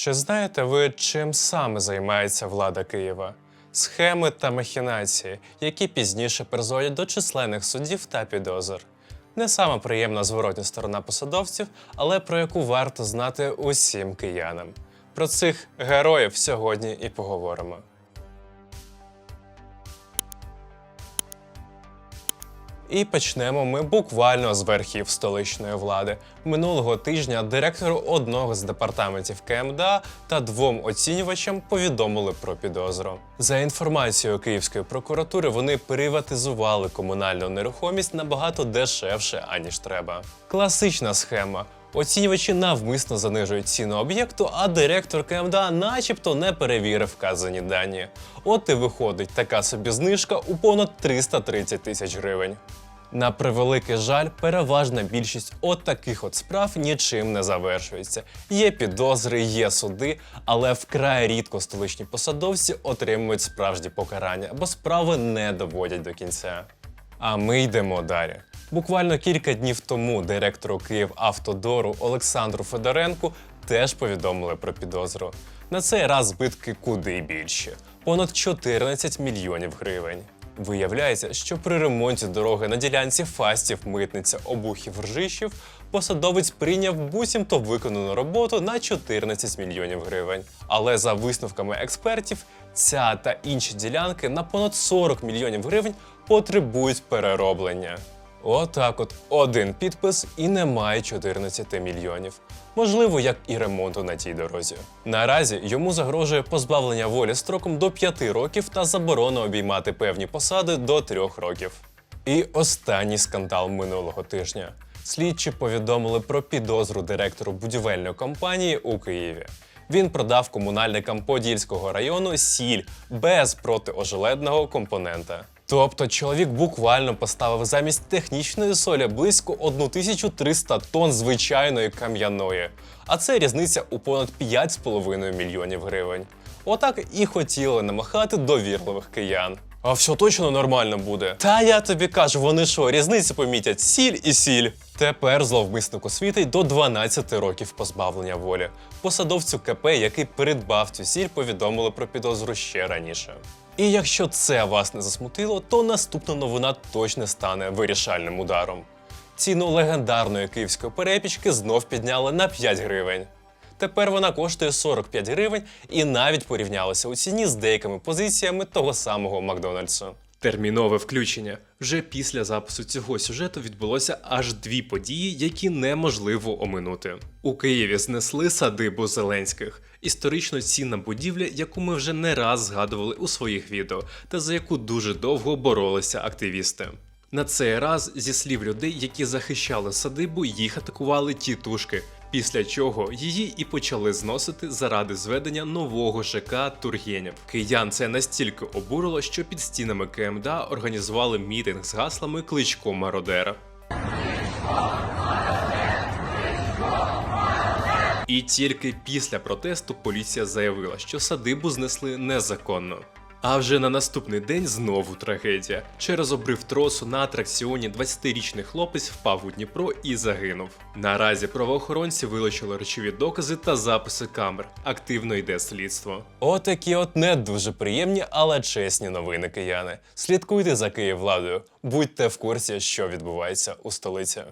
Чи знаєте ви, чим саме займається влада Києва? Схеми та махінації, які пізніше призводять до численних судів та підозр. Не сама приємна зворотня сторона посадовців, але про яку варто знати усім киянам. Про цих героїв сьогодні і поговоримо. І почнемо ми буквально з верхів столичної влади. Минулого тижня директору одного з департаментів КМДА та двом оцінювачам повідомили про підозру. За інформацією Київської прокуратури, вони приватизували комунальну нерухомість набагато дешевше, аніж треба. Класична схема. Оцінювачі навмисно занижують ціну об'єкту, а директор КМДА начебто не перевірив вказані дані. От і виходить така собі знижка у понад 330 тисяч гривень. На превеликий жаль, переважна більшість от таких от справ нічим не завершується. Є підозри, є суди, але вкрай рідко столичні посадовці отримують справжні покарання, бо справи не доводять до кінця. А ми йдемо далі. Буквально кілька днів тому директору Київавтодору Олександру Федоренку теж повідомили про підозру. На цей раз збитки куди більші понад 14 мільйонів гривень. Виявляється, що при ремонті дороги на ділянці фастів митниця обухів ржищів посадовець прийняв буцімто виконану роботу на 14 мільйонів гривень. Але за висновками експертів, ця та інші ділянки на понад 40 мільйонів гривень потребують перероблення. Отак от один підпис і немає 14 мільйонів. Можливо, як і ремонту на тій дорозі. Наразі йому загрожує позбавлення волі строком до 5 років та заборона обіймати певні посади до 3 років. І останній скандал минулого тижня. Слідчі повідомили про підозру директору будівельної компанії у Києві. Він продав комунальникам Подільського району сіль без протиожеледного компонента. Тобто чоловік буквально поставив замість технічної солі близько 1300 тонн звичайної кам'яної, а це різниця у понад 5,5 мільйонів гривень. Отак і хотіли намахати довірливих киян. А все точно нормально буде. Та я тобі кажу, вони що, різниці помітять сіль і сіль. Тепер зловмиснику світить до 12 років позбавлення волі. Посадовцю КП, який придбав цю сіль, повідомили про підозру ще раніше. І якщо це вас не засмутило, то наступна новина точно стане вирішальним ударом. Ціну легендарної київської перепічки знов підняли на 5 гривень. Тепер вона коштує 45 гривень і навіть порівнялася у ціні з деякими позиціями того самого Макдональдсу. Термінове включення. Вже після запису цього сюжету відбулося аж дві події, які неможливо оминути. У Києві знесли садибу Зеленських, історично цінна будівля, яку ми вже не раз згадували у своїх відео, та за яку дуже довго боролися активісти. На цей раз, зі слів людей, які захищали садибу, їх атакували тітушки, після чого її і почали зносити заради зведення нового ЖК Тургенів. Киян це настільки обурило, що під стінами КМДА організували мітинг з гаслами Кличко Мародера. І тільки після протесту поліція заявила, що садибу знесли незаконно. А вже на наступний день знову трагедія. Через обрив тросу на атракціоні 20-річний хлопець впав у Дніпро і загинув. Наразі правоохоронці вилучили речові докази та записи камер. Активно йде слідство. Отакі от не дуже приємні, але чесні новини, кияни. Слідкуйте за Київладою, будьте в курсі, що відбувається у столиці.